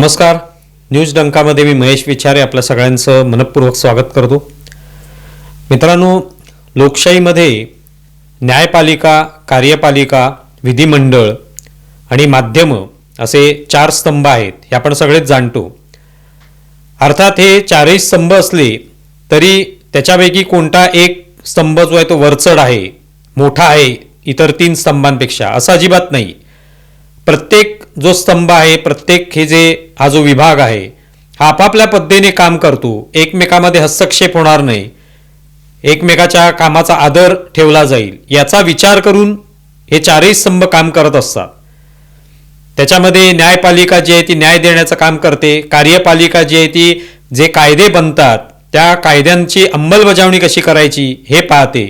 नमस्कार. न्यूज डंकामध्ये मी महेश विचारे आपल्या सगळ्यांचं मनपूर्वक स्वागत करतो. मित्रांनो लोकशाहीमध्ये न्यायपालिका कार्यपालिका विधिमंडळ आणि माध्यमं असे चार स्तंभ आहेत हे आपण सगळेच जाणतो. अर्थात हे चारही स्तंभ असले तरी त्याच्यापैकी कोणता एक स्तंभ जो आहे तो वरचढ आहे मोठा आहे इतर तीन स्तंभांपेक्षा असं अजिबात नाही. प्रत्येक जो स्तंभ आहे प्रत्येक हे जे हा जो विभाग आहे हा आपापल्या पद्धतीने काम करतो. एकमेकामध्ये हस्तक्षेप होणार नाही. एकमेकाच्या कामाचा आदर ठेवला जाईल. याचा विचार करून हे चारही स्तंभ काम करत असतात. त्याच्यामध्ये न्यायपालिका जी आहे ती न्याय देण्याचं काम करते. कार्यपालिका जी आहे ती जे कायदे बनतात त्या कायद्यांची अंमलबजावणी कशी करायची हे पाहते.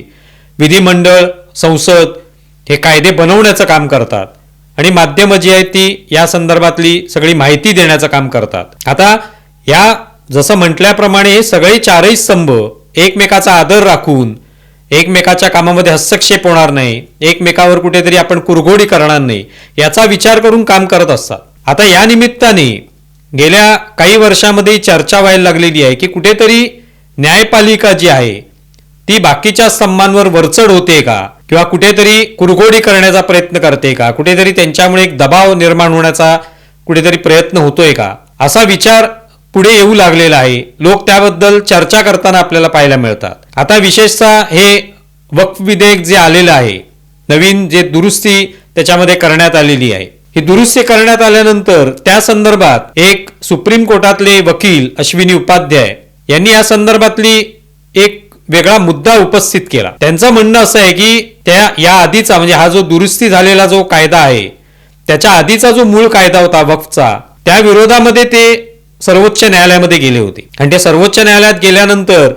विधिमंडळ संसद हे कायदे बनवण्याचं काम करतात. आणि माध्यमं जी आहेत ती या संदर्भातली सगळी माहिती देण्याचं काम करतात. आता या जसं म्हटल्याप्रमाणे हे सगळे चारही स्तंभ एकमेकाचा आदर राखून एकमेकाच्या कामामध्ये हस्तक्षेप होणार नाही एकमेकावर कुठेतरी आपण कुरघोडी करणार नाही याचा विचार करून काम करत असतात. आता या निमित्ताने गेल्या काही वर्षामध्ये चर्चा व्हायला लागलेली आहे की कुठेतरी न्यायपालिका जी आहे ती बाकीच्या स्तंभांवर वरचढ होते का? किंवा कुठेतरी कुरघोडी करण्याचा प्रयत्न करते का? कुठेतरी त्यांच्यामुळे एक दबाव निर्माण होण्याचा कुठेतरी प्रयत्न होतोय का? असा विचार पुढे येऊ लागलेला आहे. लोक त्याबद्दल चर्चा करताना आपल्याला पाहायला मिळतात. आता विशेषतः हे वक्फ विधेयक जे आलेलं आहे नवीन जे दुरुस्ती त्याच्यामध्ये करण्यात आलेली आहे. ही दुरुस्ती करण्यात आल्यानंतर त्या संदर्भात एक सुप्रीम कोर्टातले वकील अश्विनी उपाध्याय यांनी या संदर्भातली एक वेगळा मुद्दा उपस्थित केला. त्यांचं म्हणणं असं आहे की त्या या आधीचा म्हणजे हा जो दुरुस्ती झालेला जो कायदा आहे त्याच्या आधीचा जो मूळ कायदा होता वक्फचा त्या विरोधामध्ये ते सर्वोच्च न्यायालयामध्ये गेले होते. आणि ते सर्वोच्च न्यायालयात गेल्यानंतर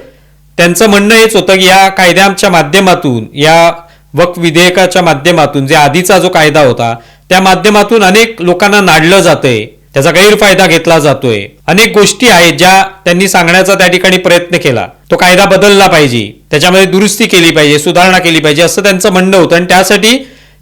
त्यांचं म्हणणं हेच होतं की या कायद्याच्या माध्यमातून या वक्फ विधेयकाच्या माध्यमातून जे आधीचा जो कायदा होता त्या माध्यमातून अनेक लोकांना नाडलं जातंय. त्याचा गैरफायदा घेतला जातोय. अनेक गोष्टी आहेत ज्या त्यांनी सांगण्याचा त्या ठिकाणी प्रयत्न केला. तो कायदा बदलला पाहिजे. त्याच्यामध्ये दुरुस्ती केली पाहिजे सुधारणा केली पाहिजे असं त्यांचं म्हणणं होतं आणि त्यासाठी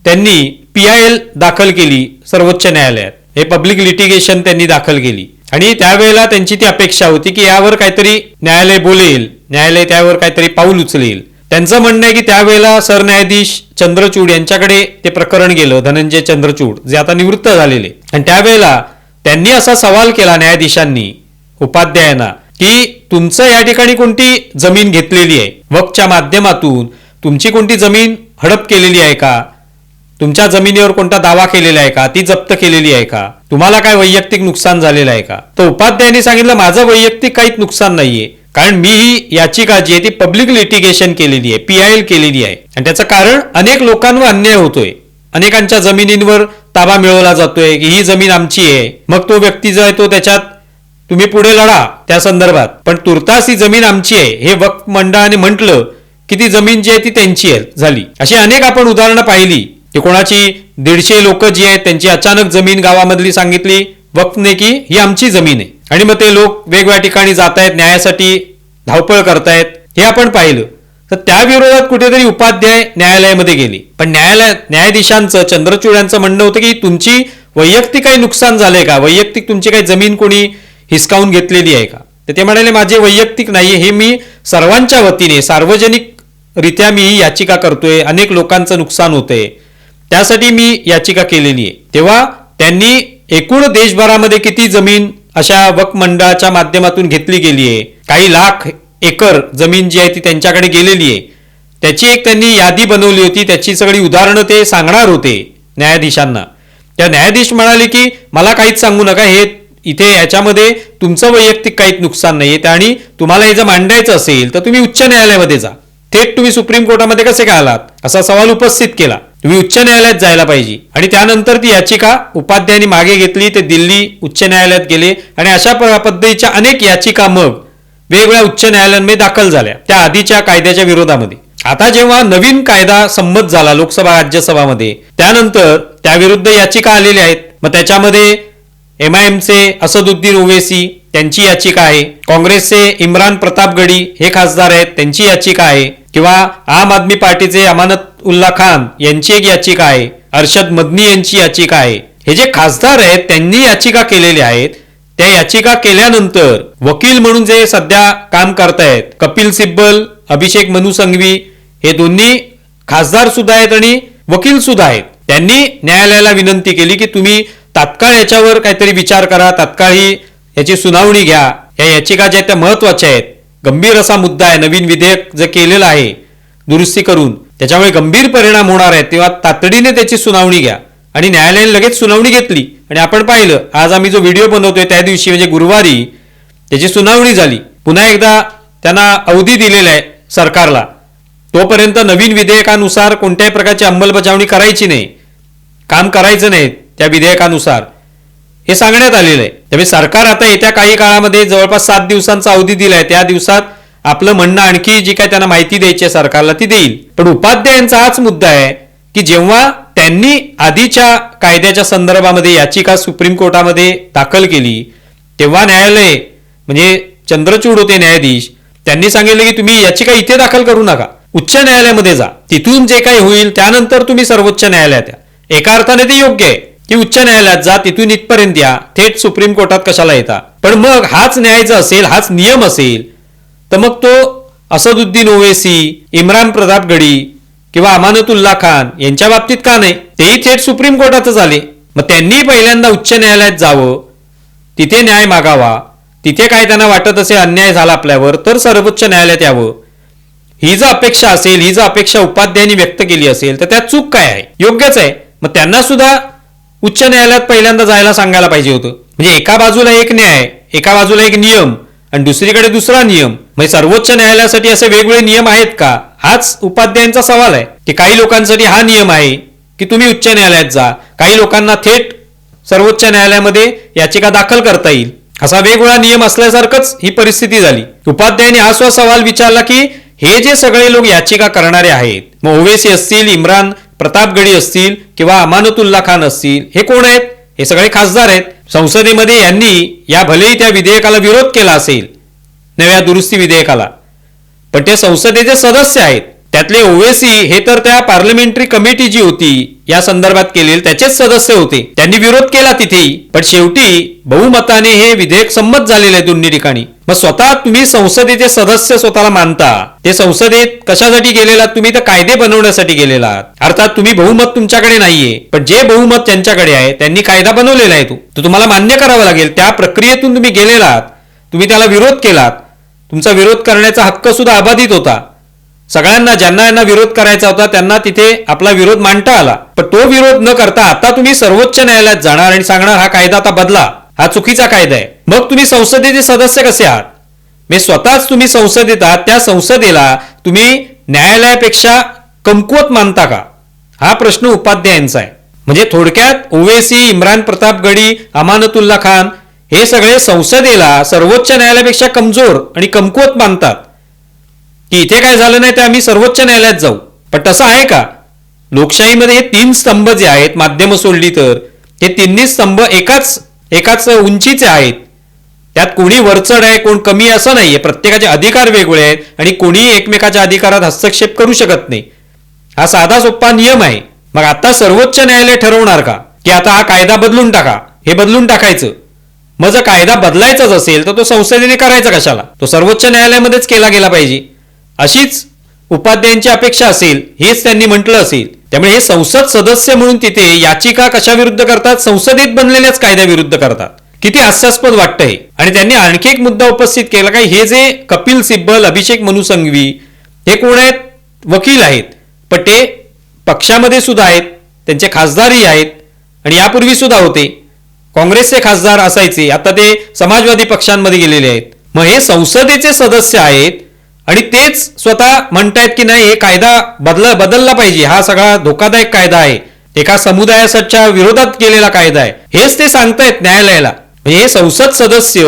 त्यांनी पीआयएल दाखल केली सर्वोच्च न्यायालयात. हे पब्लिक लिटिगेशन त्यांनी दाखल केली. आणि त्यावेळेला त्यांची ती अपेक्षा होती की यावर काहीतरी न्यायालय बोलेल न्यायालय त्यावर काहीतरी पाऊल उचलेल. त्यांचं म्हणणं आहे की त्यावेळेला सरन्यायाधीश चंद्रचूड यांच्याकडे ते प्रकरण गेलं धनंजय चंद्रचूड जे आता निवृत्त झालेले. आणि त्यावेळेला त्यांनी असा सवाल केला न्यायाधीशांनी उपाध्यायांना की तुमचं या ठिकाणी कोणती जमीन घेतलेली आहे? वकच्या माध्यमातून तुमची कोणती जमीन हडप केलेली आहे का? तुमच्या जमिनीवर कोणता दावा केलेला आहे का? ती जप्त केलेली आहे का? तुम्हाला काय वैयक्तिक नुकसान झालेलं आहे का? तर उपाध्यायांनी सांगितलं माझं वैयक्तिक काहीच नुकसान नाहीये. कारण मी ही याचिका जी आहे ती पब्लिक लिटिगेशन केलेली आहे पी आय एल केलेली आहे. आणि त्याचं कारण अनेक लोकांवर अन्याय होतोय. अनेकांच्या जमिनींवर ताबा मिळवला जातोय की ही जमीन आमची आहे. मग तो व्यक्ती जो आहे तो त्याच्यात तुम्ही पुढे लढा त्या संदर्भात. पण तुर्तास ही जमीन आमची आहे. हे वक्फ मंडळाने म्हटलं की ती जमीन जी आहे ती त्यांची आहे झाली. अशी अनेक आपण उदाहरणं पाहिली की कोणाची दीडशे लोक जी आहेत त्यांची अचानक जमीन गावामधली सांगितली वक्फने की ही आमची जमीन आहे. आणि मग ते लोक वेगवेगळ्या ठिकाणी जात आहेत न्यायासाठी धावपळ करतायत. हे आपण पाहिलं. तर त्या विरोधात कुठेतरी उपाध्याय न्यायालयामध्ये गेली. पण न्यायालय न्यायाधीशांचं चंद्रचूड यांचं म्हणणं होतं की तुमची वैयक्तिक काही नुकसान झालंय का? वैयक्तिक तुमची काही जमीन कोणी हिसकावून घेतलेली आहे का? तर ते म्हणाले माझे वैयक्तिक नाही हे मी सर्वांच्या वतीने सार्वजनिक रित्या मी ही याचिका करतोय. अनेक लोकांचं नुकसान होतंय. त्यासाठी मी याचिका केलेली आहे. तेव्हा त्यांनी एकूण देशभरामध्ये किती जमीन अशा वक मंडळाच्या माध्यमातून घेतली गेली आहे? काही लाख एकर जमीन जी आहे ती त्यांच्याकडे गेलेली आहे. त्याची एक त्यांनी यादी बनवली होती. त्याची सगळी उदाहरणं ते सांगणार होते न्यायाधीशांना. त्या न्यायाधीश म्हणाले की मला काहीच सांगू नका. हे इथे याच्यामध्ये तुमचं वैयक्तिक काहीच नुकसान नाहीये. आणि तुम्हाला हे जर मांडायचं असेल तर तुम्ही उच्च न्यायालयामध्ये जा. थेट तुम्ही सुप्रीम कोर्टामध्ये कसे काय आलात? असा सवाल उपस्थित केला. तुम्ही उच्च न्यायालयात जायला पाहिजे. आणि त्यानंतर ती याचिका उपाध्यायांनी मागे घेतली. ते दिल्ली उच्च न्यायालयात गेले. आणि अशा पद्धतीच्या अनेक याचिका मग वेगवेगळ्या उच्च न्यायालयांमध्ये दाखल झाल्या. त्या आधीच्या कायद्याच्या विरोधामध्ये. आता जेव्हा नवीन कायदा संमत झाला लोकसभा राज्यसभामध्ये त्यानंतर त्याविरुद्ध याचिका आलेल्या आहेत. मग त्याच्यामध्ये एम आय एमचे असदुद्दीन ओवेसी त्यांची याचिका आहे. काँग्रेसचे इम्रान प्रतापगडी हे खासदार आहेत त्यांची याचिका आहे. किंवा आम आदमी पार्टीचे अमानत उल्ला खान यांची एक याचिका आहे. अर्शद मदनी यांची याचिका आहे. हे जे खासदार आहेत त्यांनी याचिका केलेल्या आहेत. त्या याचिका केल्यानंतर वकील म्हणून जे सध्या काम करतायत कपिल सिब्बल अभिषेक मनू संघवी हे दोन्ही खासदार सुद्धा आहेत आणि वकील सुद्धा आहेत. त्यांनी न्यायालयाला विनंती केली की तुम्ही तात्काळ याच्यावर काहीतरी विचार करा तात्काळ ही याची सुनावणी घ्या. या याचिका ज्या आहेत त्या महत्त्वाच्या आहेत. गंभीर असा मुद्दा आहे नवीन विधेयक जे केलेलं आहे दुरुस्ती करून त्याच्यामुळे गंभीर परिणाम होणार आहेत तेव्हा तातडीने त्याची सुनावणी घ्या. आणि न्यायालयाने लगेच सुनावणी घेतली. आणि आपण पाहिलं आज आम्ही जो व्हिडिओ बनवतोय त्या दिवशी म्हणजे गुरुवारी त्याची सुनावणी झाली. पुन्हा एकदा त्यांना अवधी दिलेला आहे सरकारला. तोपर्यंत नवीन विधेयकानुसार कोणत्याही प्रकारची अंमलबजावणी करायची नाही. काम करायचं नाही त्या विधेयकानुसार. हे सांगण्यात आलेलं आहे. त्यामुळे सरकार आता येत्या काही काळामध्ये जवळपास सात दिवसांचा अवधी दिलाय. त्या दिवसात आपलं म्हणणं आणखी जी काय त्यांना माहिती द्यायची आहे सरकारला ती देईल. पण उपाध्यायांचा हाच मुद्दा आहे की जेव्हा त्यांनी आधीच्या कायद्याच्या संदर्भामध्ये याचिका सुप्रीम कोर्टामध्ये दाखल केली. तेव्हा न्यायालय म्हणजे चंद्रचूड होते न्यायाधीश त्यांनी सांगितलं की तुम्ही याचिका इथे दाखल करू नका. उच्च न्यायालयामध्ये जा. तिथून जे काही होईल त्यानंतर तुम्ही सर्वोच्च न्यायालयात या. एका अर्थाने ते योग्य आहे की उच्च न्यायालयात जा तिथून इथपर्यंत या. थेट सुप्रीम कोर्टात कशाला येता? पण मग हाच न्यायचा असेल हाच नियम असेल तर मग तो असदुद्दीन ओवेसी इम्रान प्रताप गडी किंवा अमानतुल्ला खान यांच्या बाबतीत का नाही तेही थेट सुप्रीम कोर्टातच आले. मग त्यांनी पहिल्यांदा उच्च न्यायालयात जावं तिथे न्याय मागावा तिथे काय त्यांना वाटत असे अन्याय झाला आपल्यावर तर सर्वोच्च न्यायालयात यावं. ही जर अपेक्षा असेल ही जर अपेक्षा उपाध्यायांनी व्यक्त केली असेल तर त्यात चूक काय आहे? योग्यच आहे. मग त्यांना सुद्धा उच्च न्यायालयात पहिल्यांदा जायला सांगायला पाहिजे होतं. म्हणजे एका बाजूला एक न्याय एका बाजूला एक नियम आणि दुसरीकडे दुसरा नियम. म्हणजे सर्वोच्च न्यायालयासाठी असे वेगवेगळे नियम आहेत का? हाच उपाध्यायांचा सवाल आहे की काही लोकांसाठी हा नियम आहे की तुम्ही उच्च न्यायालयात जा. काही लोकांना थेट सर्वोच्च न्यायालयामध्ये याचिका दाखल करता येईल. असा वेगवेगळा नियम असल्यासारखंच ही परिस्थिती झाली. उपाध्यायांनी हा स्व सवाल विचारला की हे जे सगळे लोक याचिका करणारे आहेत मग ओवेसी असतील इम्रान प्रतापगडी असतील किंवा अमानतुल्ला खान असतील हे कोण आहेत? हे सगळे खासदार आहेत. संसदेमध्ये यांनी या भलेही त्या विधेयकाला विरोध केला असेल नव्या दुरुस्ती विधेयकाला. पण ते संसदेचे सदस्य आहेत. त्यातले ओवेसी हे तर त्या पार्लमेंटरी कमिटी जी होती. या संदर्भात केलेली त्याचेच सदस्य होते. त्यांनी विरोध केला तिथे. पण शेवटी बहुमताने हे विधेयक संमत झालेले आहे दोन्ही ठिकाणी. मग स्वतः तुम्ही संसदेचे सदस्य स्वतःला मानता. ते संसदेत कशासाठी गेलेला? तुम्ही तर कायदे बनवण्यासाठी गेलेला अर्थात तुम्ही बहुमत तुमच्याकडे नाहीये. पण जे बहुमत त्यांच्याकडे आहे त्यांनी कायदा बनवलेला आहे तो. तुम्हाला मान्य करावा लागेल. त्या प्रक्रियेतून तुम्ही गेलेलात तुम्ही त्याला विरोध केलात. तुमचा विरोध करण्याचा हक्क सुद्धा अबाधित होता. सगळ्यांना ज्यांना यांना विरोध करायचा होता त्यांना तिथे आपला विरोध मांडता आला. पण तो विरोध न करता आता तुम्ही सर्वोच्च न्यायालयात जाणार आणि सांगणार हा कायदा आता बदला. हा चुकीचा कायदा आहे. मग तुम्ही संसदेचे सदस्य कसे आहात? मी स्वतःच तुम्ही संसदेत आहात. त्या संसदेला तुम्ही न्यायालयापेक्षा कमकुवत मानता का? हा प्रश्न उपाध्यायांचा आहे. म्हणजे थोडक्यात ओवेसी इम्रान प्रताप गडी अमानतुल्ला खान हे सगळे संसदेला सर्वोच्च न्यायालयापेक्षा कमजोर आणि कमकुवत मानतात. की इथे काय झालं नाही ते आम्ही सर्वोच्च न्यायालयात जाऊ. पण तसं आहे का? लोकशाहीमध्ये हे तीन स्तंभ जे आहेत माध्यमं सोडली तर हे तिन्ही स्तंभ एकाच एकाच उंचीचे आहेत. त्यात कोणी वरचढ आहे कोण कमी असं नाहीये. प्रत्येकाचे अधिकार वेगळे आहेत आणि कोणीही एकमेकाच्या अधिकारात हस्तक्षेप करू शकत नाही. हा साधा सोप्पा नियम आहे. मग आता सर्वोच्च न्यायालय ठरवणार का? की आता हा कायदा बदलून टाका. हे बदलून टाकायचं. मग जर कायदा बदलायचाच असेल तर तो संसदेने करायचा कशाला? तो सर्वोच्च न्यायालयामध्येच केला गेला पाहिजे. अशीच उपाध्यायांची अपेक्षा असेल हेच त्यांनी म्हटलं असेल. त्यामुळे हे संसद सदस्य म्हणून तिथे याचिका कशाविरुद्ध करतात? संसदेत बनलेल्याच कायद्याविरुद्ध करतात. किती हास्यास्पद वाटतं हे. आणि त्यांनी आणखी एक मुद्दा उपस्थित केला काय? हे जे कपिल सिब्बल अभिषेक मनु संघवी हे कोण आहेत? वकील आहेत. पण ते पक्षामध्ये सुद्धा आहेत. त्यांचे खासदारही आहेत. आणि यापूर्वी सुद्धा होते. काँग्रेसचे खासदार असायचे. आता ते समाजवादी पक्षांमध्ये गेलेले आहेत. मग हे संसदेचे सदस्य आहेत आणि तेच स्वतः म्हणतायत की नाही हे कायदा बदला बदलला पाहिजे. हा सगळा धोकादायक कायदा आहे. एका समुदायाच्या विरोधात केलेला कायदा आहे. हेच ते सांगतायत न्यायालयाला. म्हणजे हे संसद सदस्य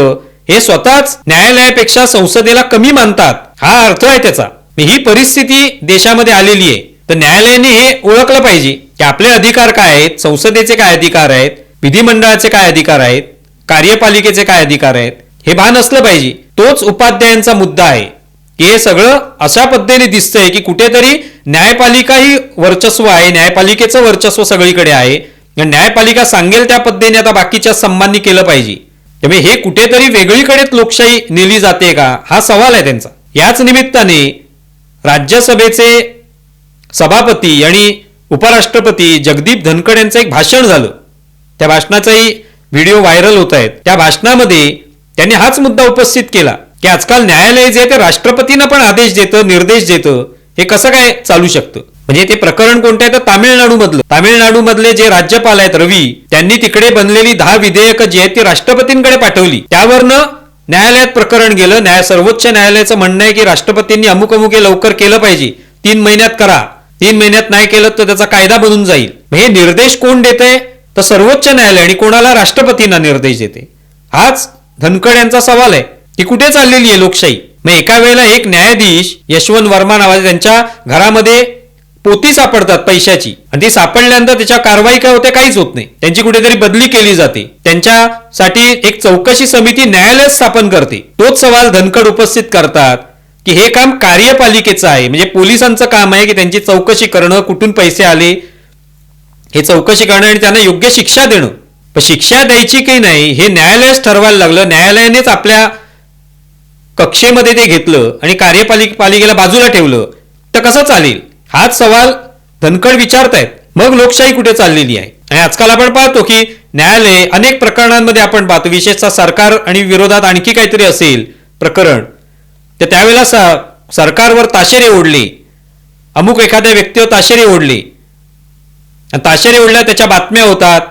हे स्वतःच न्यायालयापेक्षा संसदेला कमी मानतात. हा अर्थ आहे त्याचा. म्हणजे ही परिस्थिती देशामध्ये आलेली आहे. तर न्यायालयाने हे ओळखलं पाहिजे की आपले अधिकार काय आहेत संसदेचे काय अधिकार आहेत विधिमंडळाचे काय अधिकार आहेत? कार्यपालिकेचे काय अधिकार आहेत? हे भान असलं पाहिजे. तोच उपाध्यायांचा मुद्दा आहे. की हे सगळं अशा पद्धतीने दिसतंय की कुठेतरी न्यायपालिका ही वर्चस्व आहे न्यायपालिकेचं वर्चस्व सगळीकडे आहे. न्यायपालिका सांगेल त्या पद्धतीने आता बाकीच्या संबांनी केलं पाहिजे. त्यामुळे हे कुठेतरी वेगळीकडेच लोकशाही नेली जाते का? हा सवाल आहे त्यांचा. याच निमित्ताने राज्यसभेचे सभापती आणि उपराष्ट्रपती जगदीप धनखड यांचं एक भाषण झालं. त्या भाषणाचाही व्हिडिओ व्हायरल होत आहेत. त्या भाषणामध्ये त्यांनी हाच मुद्दा उपस्थित केला की आजकाल न्यायालय जे ते राष्ट्रपतींना पण आदेश देतं निर्देश देतं हे कसं काय चालू शकतं? म्हणजे ते प्रकरण कोणतं आहे? तर तामिळनाडू मधलं तामिळनाडू मधले जे राज्यपाल आहेत रवी त्यांनी तिकडे बनलेली दहा विधेयकं जी आहेत ती राष्ट्रपतींकडे पाठवली. त्यावरनं न्यायालयात प्रकरण गेलं. न्याय सर्वोच्च न्यायालयाचं म्हणणं आहे की राष्ट्रपतींनी अमुक अमुक हे लवकर केलं पाहिजे. तीन महिन्यात करा. तीन महिन्यात नाही केलं तर त्याचा कायदा बनून जाईल. हे निर्देश कोण देते तर सर्वोच्च न्यायालय आणि कोणाला राष्ट्रपतींना निर्देश देते? हाच धनखड यांचा सवाल आहे. की कुठे चाललेली आहे लोकशाही? मग एका वेळेला एक न्यायाधीश यशवंत वर्मा नावाचे त्यांच्या घरामध्ये पोती सापडतात पैशाची. आणि ती सापडल्यानंतर त्याच्या कारवाई काय होते काहीच होत नाही. त्यांची कुठेतरी बदली केली जाते. त्यांच्यासाठी एक चौकशी समिती न्यायालय स्थापन करते. तोच सवाल धनखड उपस्थित करतात की हे काम कार्यपालिकेचं आहे. म्हणजे पोलिसांचं काम आहे की त्यांची चौकशी करणं कुठून पैसे आले हे चौकशी करणं आणि त्यांना योग्य शिक्षा देणं. पण शिक्षा द्यायची की नाही हे न्यायालयच ठरवायला लागलं. न्यायालयानेच आपल्या कक्षेमध्ये ते घेतलं आणि कार्यपालिक पालिकेला बाजूला ठेवलं. तर कसं चालेल? हाच सवाल धनकड विचारतायत. मग लोकशाही कुठे चाललेली आहे? आणि आजकाल आपण पाहतो की न्यायालय अनेक प्रकरणांमध्ये आपण पाहतो. विशेषतः सरकार आणि विरोधात आणखी काहीतरी असेल प्रकरण. तर त्यावेळेला सरकारवर ताशेरे ओढले. अमुक एखाद्या व्यक्तीवर ताशेरे ओढली. आणि ताशेरे ओढल्या त्याच्या बातम्या होतात.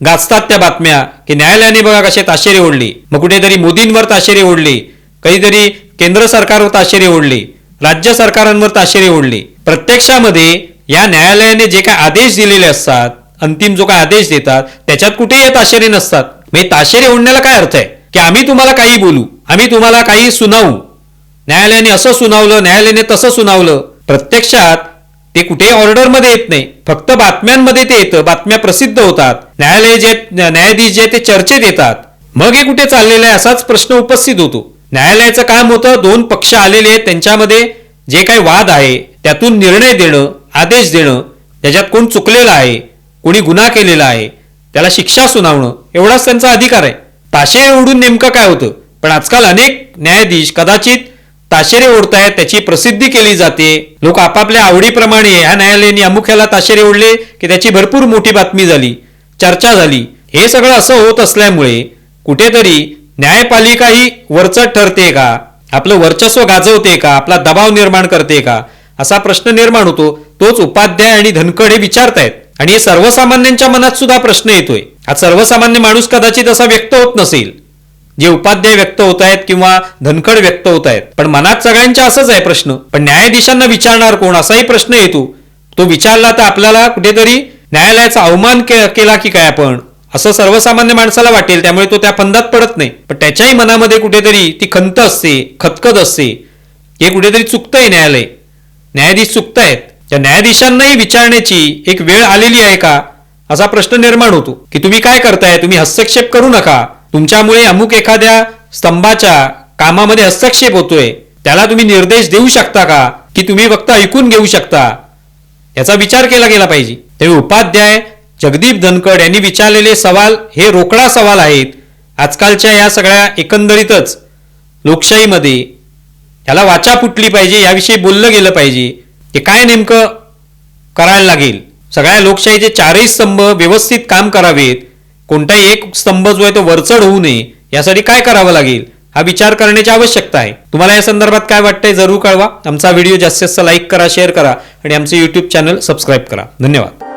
गाजतात त्या बातम्या की न्यायालयाने बघा कसे ताशेरी ओढली मग कुठेतरी मोदींवर ताशेरी ओढली कधीतरी केंद्र सरकारवर ताशेरी ओढले राज्य सरकारांवर ताशेरी ओढली प्रत्यक्षामध्ये या न्यायालयाने जे काय आदेश दिलेले असतात अंतिम जो काय आदेश देतात त्याच्यात कुठेही या ताशेरी नसतात. म्हणजे ताशेरे ओढण्याला काय अर्थ आहे? की आम्ही तुम्हाला काही बोलू आम्ही तुम्हाला काही सुनावू. न्यायालयाने असं सुनावलं न्यायालयाने तसं सुनावलं. प्रत्यक्षात ते कुठेही ऑर्डरमध्ये येत नाही. फक्त बातम्यांमध्ये ते येतं. बातम्या प्रसिद्ध होतात. न्यायालय जे न्यायाधीश जे ते चर्चेत येतात. मग हे कुठे चाललेलं आहे असाच प्रश्न उपस्थित होतो. न्यायालयाचं काम होतं. दोन पक्ष आलेले आहेत. त्यांच्यामध्ये जे काही वाद आहे त्यातून निर्णय देणं आदेश देणं त्याच्यात कोण चुकलेलं आहे कोणी गुन्हा केलेला आहे त्याला शिक्षा सुनावणं एवढाच त्यांचा अधिकार आहे. ताशे ओढून नेमकं काय होतं? पण आजकाल अनेक न्यायाधीश कदाचित ताशेरे ओढतायत त्याची प्रसिद्धी केली जाते. लोक आपापल्या आवडीप्रमाणे ह्या न्यायालयाने अमुख्याला ताशेरे ओढले की त्याची भरपूर मोठी बातमी झाली चर्चा झाली. हे सगळं असं होत असल्यामुळे कुठेतरी न्यायपालिका ही ठरते का? आपलं वर्चस्व गाजवते का? आपला दबाव निर्माण करते का? असा प्रश्न निर्माण होतो. तोच उपाध्याय आणि धनखड हे विचारतायत. आणि हे सर्वसामान्यांच्या मनात सुद्धा प्रश्न येतोय. आज सर्वसामान्य माणूस कदाचित असा व्यक्त होत नसेल. जे उपाध्याय व्यक्त होत आहेत किंवा धनखड व्यक्त होत आहेत. पण मनात सगळ्यांच्या असंच आहे प्रश्न. पण न्यायाधीशांना विचारणार कोण? असाही प्रश्न येतो. तो विचारला तर आपल्याला कुठेतरी न्यायालयाचा अवमान के- केला की काय आपण? असं सर्वसामान्य माणसाला वाटेल. त्यामुळे तो त्या फंदात पडत नाही. पण त्याच्याही मनामध्ये कुठेतरी ती खंत असते खतखत असते. हे कुठेतरी चुकतंय न्यायालय. न्यायाधीश चुकतायत. त्या न्यायाधीशांनाही विचारण्याची एक वेळ आलेली आहे का? असा प्रश्न निर्माण होतो. की तुम्ही काय करताय? तुम्ही हस्तक्षेप करू नका. तुमच्यामुळे अमुक एखाद्या स्तंभाच्या कामामध्ये हस्तक्षेप होतोय. त्याला तुम्ही निर्देश देऊ शकता का? की तुम्ही फक्त ऐकून घेऊ शकता? याचा विचार केला गेला पाहिजे. तेव्हा उपाध्याय जगदीप धनकड यांनी विचारलेले सवाल हे रोकडा सवाल आहेत. आजकालच्या या सगळ्या एकंदरीतच लोकशाहीमध्ये ह्याला वाचा फुटली पाहिजे याविषयी बोललं गेलं पाहिजे. ते काय नेमकं करायला लागेल? सगळ्या लोकशाहीचे चारही स्तंभ व्यवस्थित काम करावेत. कोणताही एक स्तंभ जो आहे तो वरचढ होऊ नये यासाठी काय करावं लागेल? हा विचार करण्याची आवश्यकता आहे. तुम्हाला या संदर्भात काय वाटतंय जरूर कळवा. आमचा व्हिडिओ जास्तीत जास्त लाईक करा शेअर करा आणि आमचे युट्यूब चॅनल सबस्क्राईब करा. धन्यवाद.